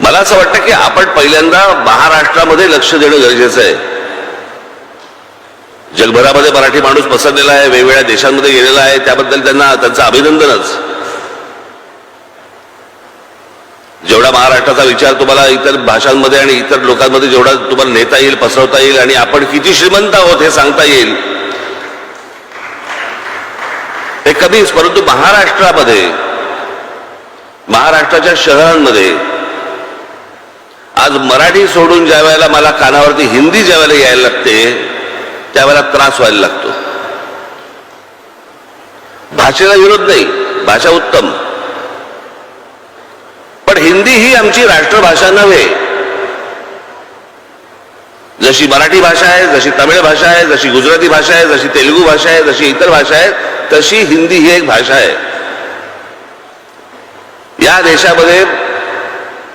मला असं वाटतं की आपण पहिल्यांदा महाराष्ट्रामध्ये लक्ष देणं गरजेचं आहे. जगभरामध्ये मराठी माणूस पसरलेला आहे वेगवेगळ्या देशांमध्ये गेलेला आहे त्याबद्दल त्यांना त्यांचं अभिनंदनच. जेवढा महाराष्ट्राचा विचार तुम्हाला इतर भाषांमध्ये आणि इतर लोकांमध्ये जेवढा तुम्हाला नेता येईल पसरवता येईल आणि आपण किती श्रीमंत आहोत हे सांगता येईल. हे कधीच परंतु महाराष्ट्रामध्ये महाराष्ट्राच्या शहरांमध्ये आज मराठी सोडून ज्या वेळेला मला कानावरती हिंदी ज्या वेळेला यायला लागते त्यावेळेला त्रास व्हायला लागतो. भाषेला विरोध नाही भाषा उत्तम. पण हिंदी ही आमची राष्ट्रभाषा नव्हे. जशी मराठी भाषा आहे जशी तमिळ भाषा आहे जशी गुजराती भाषा आहे जशी तेलुगू भाषा आहे जशी इतर भाषा आहे तशी हिंदी ही एक भाषा आहे. या देशामध्ये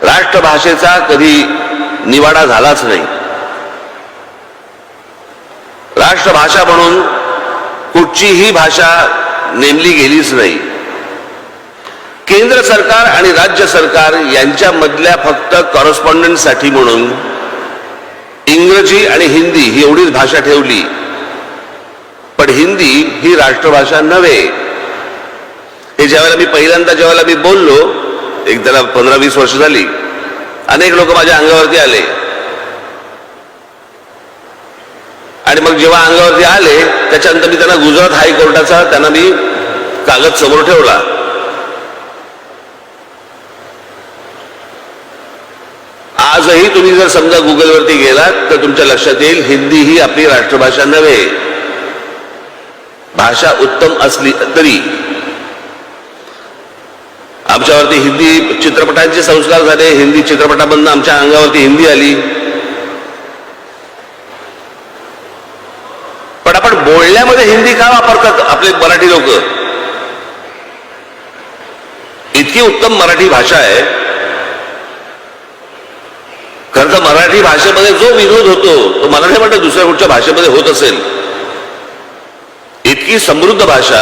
राष्ट्रभाषेचा कधी निवाडा झालाच नाही. राष्ट्रभाषा म्हणून कुठचीही भाषा नेमली गेलीच नाही. केंद्र सरकार आणि राज्य सरकार यांच्यामधल्या फक्त कॉरस्पॉन्डंटसाठी म्हणून इंग्रजी आणि हिंदी ही एवढीच भाषा ठेवली. पण हिंदी ही राष्ट्रभाषा नव्हे. हे ज्यावेळेला मी पहिल्यांदा ज्यावेळेला मी बोललो एक त्याला पंधरा वीस वर्ष झाली. अनेक लोक माझ्या अंगावरती आले. आणि मग जेव्हा अंगावरती आले त्याच्यानंतर मी त्यांना गुजरात हायकोर्टाचा त्यांना मी कागद समोर ठेवला. आजही तुम्ही जर समजा गुगलवरती गेलात तर तुमच्या लक्षात येईल हिंदी ही आपली राष्ट्रभाषा नव्हे. भाषा उत्तम असली तरी आमच्यावरती हिंदी चित्रपटांचे संस्कार झाले हिंदी चित्रपटामधनं आमच्या अंगावरती हिंदी आली. पण आपण बोलण्यामध्ये हिंदी का वापरतात आपले मराठी लोक? इतकी उत्तम मराठी भाषा आहे. खरं तर मराठी भाषेमध्ये जो विनोद होतो तो मला नाही वाटत दुसऱ्या कुठच्या भाषेमध्ये होत असेल. इतकी समृद्ध भाषा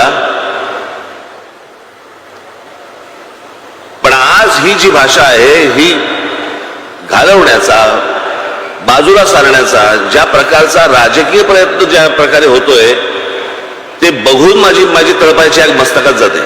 पण आज ही जी भाषा आहे ही घालवण्याचा बाजूला सारण्याचा ज्या प्रकारचा राजकीय प्रयत्न ज्या प्रकारे होतोय ते बघून माझी माझी तळपायची आग मस्तकात जाते.